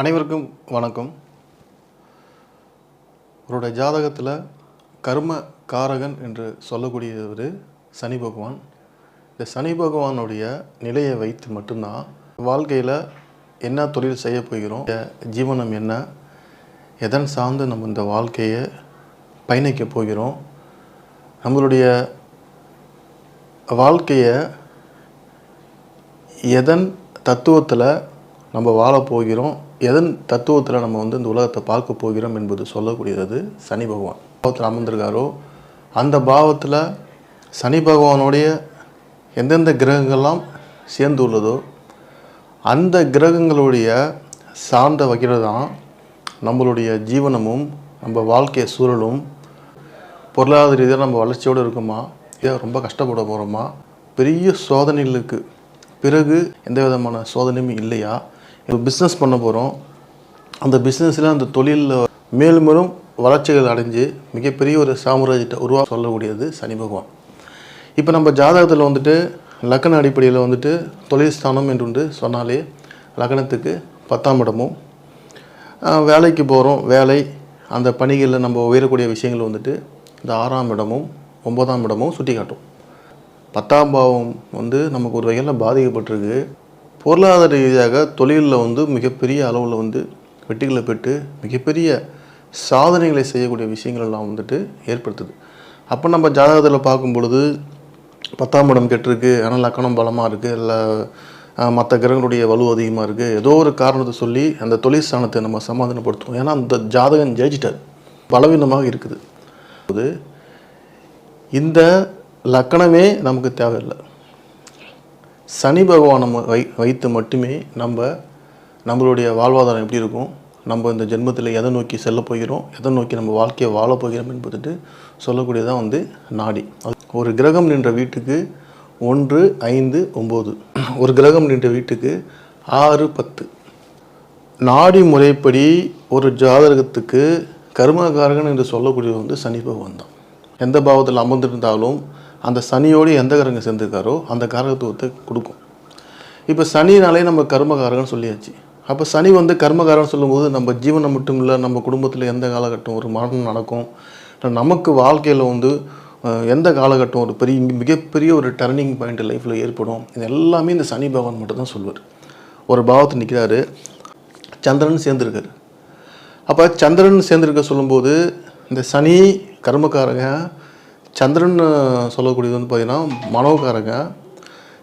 அனைவருக்கும் வணக்கம். அவரோட ஜாதகத்தில் கர்ம காரகன் என்று சொல்லக்கூடியவர் சனி பகவான். இந்த சனி பகவானுடைய நிலையை வைத்து மட்டும்தான் வாழ்க்கையில் என்ன தொழில் செய்ய போகிறோம் ஜீவனம் என்ன எதன் சார்ந்து நம்ம இந்த வாழ்க்கையை பயணிக்க போகிறோம் நம்மளுடைய வாழ்க்கையை எதன் தத்துவத்தில் நம்ம வாழ போகிறோம் எதன் தத்துவத்தில் நம்ம வந்து இந்த உலகத்தை பார்க்க போகிறோம் என்பது சொல்லக்கூடியது சனி பகவான். பாவத்தில் அமர்ந்திருக்காரோ அந்த பாவத்தில் சனி பகவானுடைய எந்தெந்த கிரகங்கள்லாம் சேர்ந்து உள்ளதோ அந்த கிரகங்களுடைய சார்ந்த வகையில் தான் நம்மளுடைய ஜீவனமும் நம்ம வாழ்க்கை சூழலும் பொருளாதார ரீதியாக நம்ம வளர்ச்சியோடு இருக்குமா? இதை ரொம்ப கஷ்டப்பட போகிறோமா பெரிய சோதனைகளுக்கு பிறகு எந்த விதமான சோதனையும் இல்லையா? பிஸ்னஸ் பண்ண போகிறோம் அந்த பிஸ்னஸில் அந்த தொழிலில் மேலும் மேலும் வளர்ச்சிகள் அடைஞ்சு மிகப்பெரிய ஒரு சாம்ராஜ்யத்தை உருவா சொல்லக்கூடியது சனி பகவான். இப்போ நம்ம ஜாதகத்தில் வந்துட்டு லக்கண அடிப்படையில் வந்துட்டு தொழில் ஸ்தானம் என்று சொன்னாலே லக்கணத்துக்கு பத்தாம் இடமும். வேலைக்கு போகிறோம் வேலை அந்த பணிகளில் நம்ம உயரக்கூடிய விஷயங்கள் வந்துட்டு இந்த ஆறாம் இடமும் ஒன்பதாம் இடமும் சுட்டி காட்டும் பத்தாம் பாவம் வந்து நமக்கு ஒரு வகையில் பாதிக்கப்பட்டிருக்கு. பொருளாதார ரீதியாக தொழிலில் வந்து மிகப்பெரிய அளவில் வந்து வெற்றிகளை பெற்று மிகப்பெரிய சாதனைகளை செய்யக்கூடிய விஷயங்கள் எல்லாம் வந்துட்டு ஏற்படுத்துது. அப்போ நம்ம ஜாதகத்தில் பார்க்கும் பொழுது பத்தாம் இடம் கெட்டிருக்கு ஆனால் லக்கணம் பலமாக இருக்குது இல்லை மற்ற கிரகங்களுடைய வலு அதிகமாக இருக்குது ஏதோ ஒரு காரணத்தை சொல்லி அந்த தொழில் ஸ்தானத்தை நம்ம சமாதானப்படுத்துவோம். ஏன்னா அந்த ஜாதகம் ஜெயிச்சிட்டார். பலவீனமாக இருக்குது. அது இந்த லக்கணமே நமக்கு தேவையில்லை. சனி பகவானை வை வைத்து மட்டுமே நம்ம நம்மளுடைய வாழ்வாதாரம் எப்படி இருக்கும்? நம்ம இந்த ஜென்மத்தில் எதை நோக்கி செல்ல போகிறோம்? எதை நோக்கி நம்ம வாழ்க்கையை வாழப் போகிறோம் என்பதுட்டு சொல்லக்கூடியதான் வந்து நாடி. ஒரு கிரகம் நின்ற வீட்டுக்கு ஒன்று ஐந்து ஒம்பது. ஒரு கிரகம் நின்ற வீட்டுக்கு ஆறு பத்து. நாடி முறைப்படி ஒரு ஜாதகத்துக்கு கர்மகாரகன் என்று சொல்லக்கூடியது வந்து சனி பகவான் தான் எந்த பாவத்தில் அமர்ந்திருந்தாலும் அந்த சனியோடு எந்த கிரகம் சேர்ந்துருக்காரோ அந்த காரகத்துவத்தை கொடுக்கும். இப்போ சனினாலே நம்ம கர்மகாரகம்னு சொல்லியாச்சு. அப்போ சனி வந்து கர்மகாரன் சொல்லும்போது நம்ம ஜீவனை மட்டும் இல்லை நம்ம குடும்பத்தில் எந்த காலகட்டம் ஒரு மரணம் நடக்கும். நமக்கு வாழ்க்கையில் வந்து எந்த காலகட்டம் ஒரு பெரிய மிகப்பெரிய ஒரு டர்னிங் பாயிண்ட் லைஃப்பில் ஏற்படும். இது எல்லாமே இந்த சனி பகவான் மட்டும் தான் சொல்வார் ஒரு பாவத்தில் நிற்கிறாரு சந்திரன் சேர்ந்துருக்காரு. அப்போ சந்திரன் சேர்ந்துருக்க சொல்லும்போது இந்த சனி கர்மக்காரங்க சந்திரன் சொல்லக்கூடியது வந்து பார்த்திங்கன்னா மனோகாரங்க.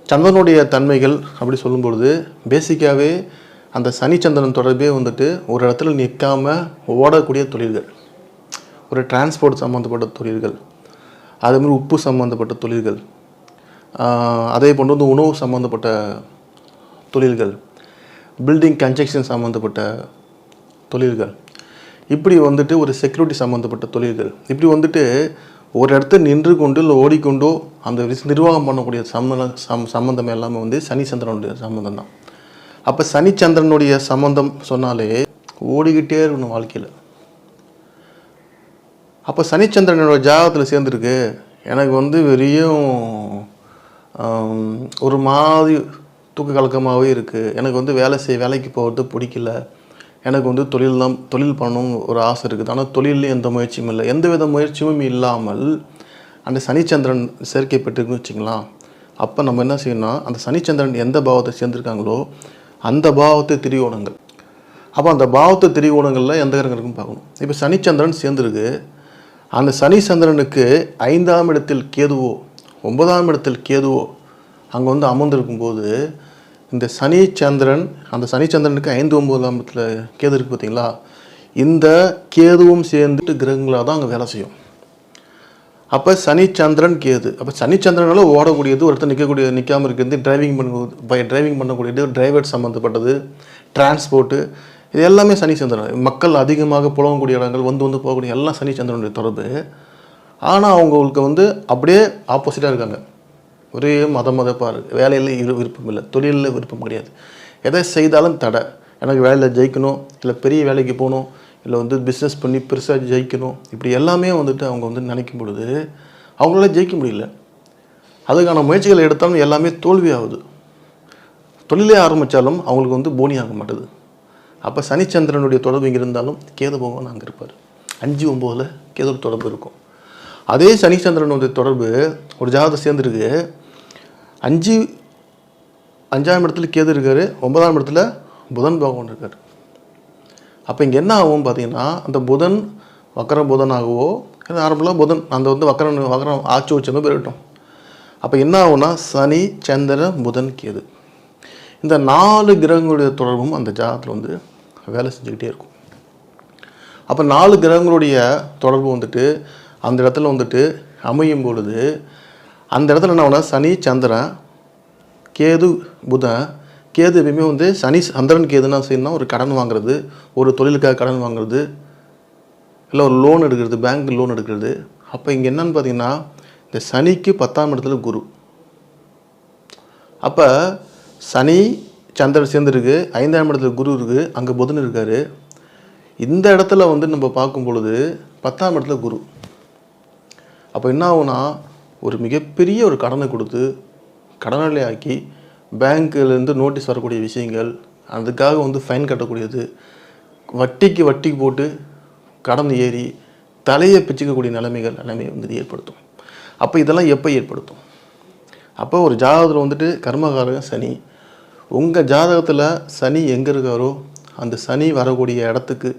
சந்திரனுடைய தன்மைகள் அப்படி சொல்லும்பொழுது பேசிக்காகவே அந்த சனி சந்திரன் தொடர்பே வந்துட்டு ஒரு இடத்துல நிற்காம ஓடக்கூடிய தொழில்கள். ஒரு டிரான்ஸ்போர்ட் சம்மந்தப்பட்ட தொழில்கள். அதேமாதிரி உப்பு சம்மந்தப்பட்ட தொழில்கள். அதே போன்று வந்து உணவு சம்மந்தப்பட்ட தொழில்கள். பில்டிங் கன்ஸ்ட்ரக்ஷன் சம்மந்தப்பட்ட தொழில்கள். இப்படி வந்துட்டு ஒரு செக்யூரிட்டி சம்மந்தப்பட்ட தொழில்கள். இப்படி வந்துட்டு ஒரு இடத்துல நின்று கொண்டு இல்லை ஓடிக்கொண்டோ அந்த நிர்வாகம் பண்ணக்கூடிய சம்மந்தம் சம் சம்மந்தம் எல்லாமே வந்து சனி சந்திரனுடைய சம்மந்தம் தான். அப்போ சனி சந்திரனுடைய சம்மந்தம் சொன்னாலே ஓடிக்கிட்டே இருக்கணும் வாழ்க்கையில். அப்போ சனிச்சந்திரனோட ஜாதகத்தில் சேர்ந்துருக்கு. எனக்கு வந்து வெறியும் ஒரு மாதிரி தூக்க கலக்கமாகவே இருக்குது எனக்கு வந்து வேலை செய்ய வேலைக்கு போகிறது பிடிக்கல. எனக்கு வந்து தொழில் தான் தொழில் பண்ணணும்னு ஒரு ஆசை இருக்குது. ஆனால் தொழிலில் எந்த முயற்சியும் இல்லை. எந்த வித முயற்சியும் இல்லாமல் அந்த சனிச்சந்திரன் சேர்க்கை பெற்றுக்குன்னு வச்சுக்கலாம். அப்போ நம்ம என்ன செய்யணும்னா அந்த சனிச்சந்திரன் எந்த பாவத்தை சேர்ந்துருக்காங்களோ அந்த பாவத்தை திரிகோணங்கள். அப்போ அந்த பாவத்து திரிகோணங்களில் எந்த கிரகம் இருக்குன்னு பார்க்கணும். இப்போ சனிச்சந்திரன் சேர்ந்துருக்கு. அந்த சனிச்சந்திரனுக்கு ஐந்தாம் இடத்தில் கேதுவோ ஒன்பதாம் இடத்தில் கேதுவோ அங்கே வந்து அமர்ந்திருக்கும்போது இந்த சனி சந்திரன் அந்த சனி சந்திரனுக்கு ஐந்து ஒன்பதாம் இடத்துல கேது இருக்கு பார்த்தீங்களா இந்த கேதுவும் சேர்ந்துட்டு கிரகங்களாக தான் அங்கே வேலை செய்யும். அப்போ சனி சந்திரன் கேது. அப்போ சனி சந்திரனால ஓடக்கூடியது ஒருத்தர் நிற்கக்கூடிய நிற்காமல் இருக்கிறது டிரைவிங் பண்ண பை டிரைவிங் பண்ணக்கூடியது டிரைவர் சம்மந்தப்பட்டது டிரான்ஸ்போர்ட்டு இது எல்லாமே சனி சந்திரன் மக்கள் அதிகமாக புலவக்கூடிய இடங்கள் வந்து வந்து போகக்கூடிய எல்லாம் சனி சந்திரனுடைய தொடர்பு. ஆனால் அவங்களுக்கு வந்து அப்படியே ஆப்போசிட்டாக இருக்காங்க. ஒரே மத மதப்பாக இருக்குது வேலையில் இரு விருப்பம் இல்லை. தொழிலில் விருப்பம் கிடையாது. எதை செய்தாலும் தடை. எனக்கு வேலையில் ஜெயிக்கணும் இல்லை பெரிய வேலைக்கு போகணும் இல்லை வந்து பிஸ்னஸ் பண்ணி பெருசாக ஜெயிக்கணும் இப்படி எல்லாமே வந்துட்டு அவங்க வந்து நினைக்கும் பொழுது அவங்களால ஜெயிக்க முடியல. அதுக்கான முயற்சிகளை எடுத்தாலும் எல்லாமே தோல்வி ஆகுது தொழிலே ஆரம்பித்தாலும் அவங்களுக்கு வந்து போனி ஆக மாட்டுது. அப்போ சனிச்சந்திரனுடைய தொடர்பு இங்கே இருந்தாலும் கேது பகவான் அங்கே இருப்பார். அஞ்சு ஒம்போதில் கேது தொடர்பு இருக்கும். அதே சனிச்சந்திரனுடைய தொடர்பு ஒரு ஜாதகம் சேர்ந்துருக்கு. அஞ்சு அஞ்சாம் இடத்துல கேது இருக்கார் ஒன்பதாம் இடத்துல புதன் பகவான் இருக்கார். அப்போ இங்கே என்ன ஆகும் பார்த்தீங்கன்னா அந்த புதன் வக்கர புதனாகவோ நார்மலாக புதன் அந்த வந்து வக்கரன் வக்கரம் ஆட்சி வச்சதும் பெருகட்டும் அப்போ என்ன ஆகும்னா சனி சந்திரன் புதன் கேது. இந்த நாலு கிரகங்களுடைய தொடர்பும் அந்த ஜாதகத்தில் வந்து வேலை செஞ்சுக்கிட்டே இருக்கும். அப்போ நாலு கிரகங்களுடைய தொடர்பு வந்துட்டு அந்த இடத்துல வந்துட்டு அமையும் பொழுது அந்த இடத்துல என்ன ஆகும்னா சனி சந்திரன் கேது புதன். கேது எப்பயுமே வந்து சனி சந்திரன் கேதுன்னா செய்யணும்னா ஒரு கடன் வாங்குறது ஒரு தொழிலுக்காக கடன் வாங்குறது இல்லை ஒரு லோன் எடுக்கிறது பேங்க் லோன் எடுக்கிறது. அப்போ இங்கே என்னன்னு பார்த்தீங்கன்னா இந்த சனிக்கு பத்தாம் இடத்துல குரு. அப்போ சனி சந்திரன் சேர்ந்துருக்கு ஐந்தாம் இடத்துல குரு இருக்குது அங்கே புதன் இருக்கார். இந்த இடத்துல வந்து நம்ம பார்க்கும் பொழுது பத்தாம் இடத்துல குரு. அப்போ என்ன ஆகுனா ஒரு மிகப்பெரிய ஒரு கடனை கொடுத்து கடனாளி ஆக்கி பேங்க்லேருந்து நோட்டீஸ் வரக்கூடிய விஷயங்கள் அதுக்காக வந்து ஃபைன் கட்டக்கூடியது வட்டிக்கு வட்டிக்கு போட்டு கடன் ஏறி தலையை பிச்சுக்கக்கூடிய நிலைமைகள் எல்லாமே வந்து இது ஏற்படுத்தும். அப்போ இதெல்லாம் எப்போ ஏற்படுத்தும்? அப்போ ஒரு ஜாதகத்தில் வந்துட்டு கர்மகாரகம் சனி. உங்கள் ஜாதகத்தில் சனி எங்கே இருக்காரோ அந்த சனி வரக்கூடிய இடத்துக்கு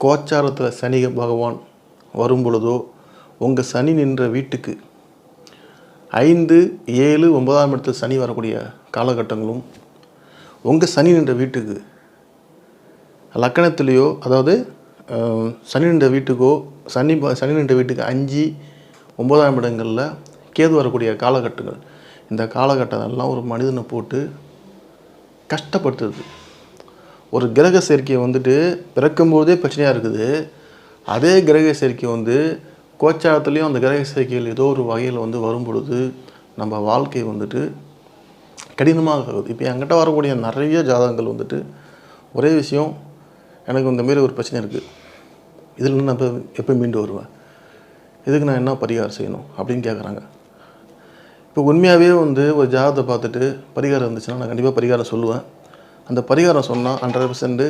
கோச்சாரத்தில் சனி பகவான் வரும் பொழுதோ உங்கள் சனி நின்ற வீட்டுக்கு. ஐந்து ஏழு ஒன்பதாம் இடத்துல சனி வரக்கூடிய காலகட்டங்களும் உங்கள் சனி நின்ற வீட்டுக்கு லக்கணத்துலேயோ அதாவது சனி நின்ற வீட்டுக்கோ சனி ப- சனி நின்ற வீட்டுக்கு அஞ்சு ஒன்பதாம் இடங்களில் கேது வரக்கூடிய காலகட்டங்கள். இந்த காலகட்டத்தெல்லாம் ஒரு மனிதனை போட்டு கஷ்டப்படுத்துறது ஒரு கிரக சேர்க்கை வந்துட்டு பிறக்கும்போதே பிரச்சனையாக இருக்குது. அதே கிரக சேர்க்கை வந்து கோச்சாரத்துலேயும் அந்த கிரக சேர்க்கைகள் ஏதோ ஒரு வகையில் வந்து வரும் பொழுது நம்ம வாழ்க்கை வந்துட்டு கடினமாக ஆகுது. இப்போ என்கிட்ட வரக்கூடிய நிறைய ஜாதகங்கள் வந்துட்டு ஒரே விஷயம் எனக்கு இந்த மாரி ஒரு பிரச்சனை இருக்குது இதில் நான் இப்போ எப்போ மீண்டு வருவேன்? இதுக்கு நான் என்ன பரிகாரம் செய்யணும் அப்படின்னு கேட்குறாங்க இப்போ உண்மையாகவே வந்து ஒரு ஜாதகத்தை பார்த்துட்டு பரிகாரம் இருந்துச்சுன்னா நான் கண்டிப்பாக பரிகாரம் சொல்லுவேன். அந்த பரிகாரம் சொன்னால் ஹண்ட்ரட் பர்சன்ட்டு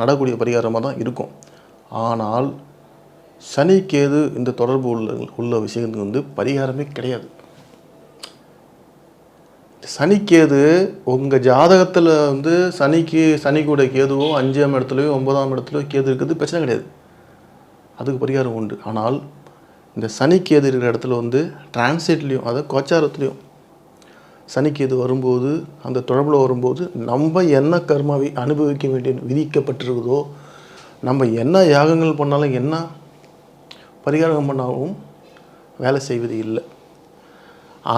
நடக்கூடிய பரிகாரமாக தான் இருக்கும். ஆனால் சனி கேது இந்த தொடர்பு உள்ள உள்ள விஷயங்களுக்கு வந்து பரிகாரமே கிடையாது. சனிக்கேது உங்கள் ஜாதகத்தில் வந்து சனிக்கு சனி கூட கேதுவோ அஞ்சாம் இடத்துலையோ ஒன்பதாம் இடத்துலையோ கேது இருக்கிறது பிரச்சனை கிடையாது. அதுக்கு பரிகாரம் உண்டு. ஆனால் இந்த சனிக்கேது இருக்கிற இடத்துல வந்து டிரான்ஸ்லேட்லேயும் அதாவது கோச்சாரத்துலேயும் சனிக்கேது வரும்போது அந்த தொடர்பில் வரும்போது நம்ம என்ன கர்மாவை அனுபவிக்க வேண்டிய விதிக்கப்பட்டிருக்குதோ நம்ம என்ன யாகங்கள் பண்ணாலும் என்ன பரிகாரம் பண்ணாலும் வேலை செய்வது இல்லை.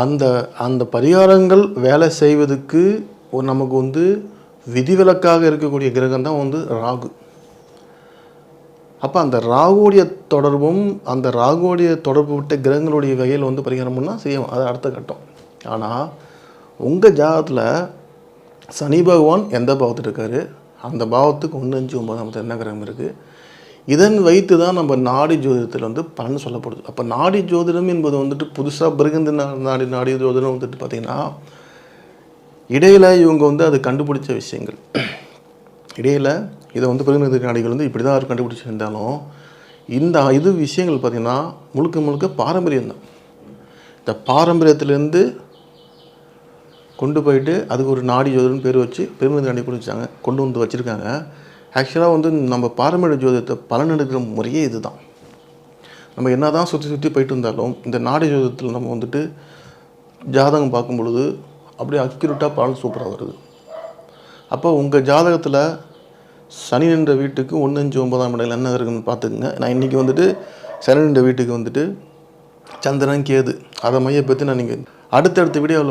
அந்த அந்த பரிகாரங்கள் வேலை செய்வதுக்கு ஒரு நமக்கு வந்து விதிவிலக்காக இருக்கக்கூடிய கிரகம் தான் வந்து ராகு. அப்போ அந்த ராகுடைய தொடர்பும் அந்த ராகுடைய தொடர்பு விட்ட கிரகங்களுடைய வகையில் வந்து பரிகாரம் பண்ணால் செய்யும் அது அடுத்த கட்டம். ஆனால் உங்கள் ஜாதகத்தில் சனி பகவான் எந்த பாவத்தில் இருக்காரு அந்த பாவத்துக்கு ஒன்று அஞ்சு ஒன்பதாம் என்ன கிரகம் இருக்குது இதன் வைத்து தான் நம்ம நாடி ஜோதிடத்தில் வந்து பலன் சொல்லப்படுது. அப்போ நாடி ஜோதிடம் என்பது வந்துட்டு புதுசாக பிறகுந்து நாடி நாடி ஜோதிடம் வந்துட்டு பார்த்திங்கன்னா இடையில் இவங்க வந்து அது கண்டுபிடிச்ச விஷயங்கள். இடையில் இதை வந்து பிறகுநதி நாடிகள் வந்து இப்படி தான் அவர் கண்டுபிடிச்சிருந்தாலும் இந்த இது விஷயங்கள் பார்த்திங்கன்னா முழுக்க முழுக்க பாரம்பரியம் தான். இந்த பாரம்பரியத்திலேருந்து கொண்டு போயிட்டு அதுக்கு ஒரு நாடி ஜோதிடம்னு பேர் வச்சு பெருமிதம் நாடி கொண்டு வந்து வச்சுருக்காங்க. ஆக்சுவலாக வந்து நம்ம பாரம்பரிய ஜோதிடத்தை பலன் எடுக்கிற முறையே இதுதான். நம்ம என்ன தான் சுற்றி சுற்றி போயிட்டு இருந்தாலும் இந்த நாடு ஜோதிடத்தில் நம்ம வந்துட்டு ஜாதகம் பார்க்கும் பொழுது அப்படியே அக்யூரேட்டாக பலன் சூப்பராக வருது. அப்போ உங்கள் ஜாதகத்தில் சனி நின்ற வீட்டுக்கு ஒன்று அஞ்சு ஒன்பதாம் இடையில் என்ன இருக்குன்னு பார்த்துக்குங்க. நான் இன்றைக்கி வந்துட்டு சனி நின்ற வீட்டுக்கு வந்துட்டு சந்திரன் கேது அதை மையப்படுத்தி நான் நீங்கள் அடுத்தடுத்த வீடியோவில்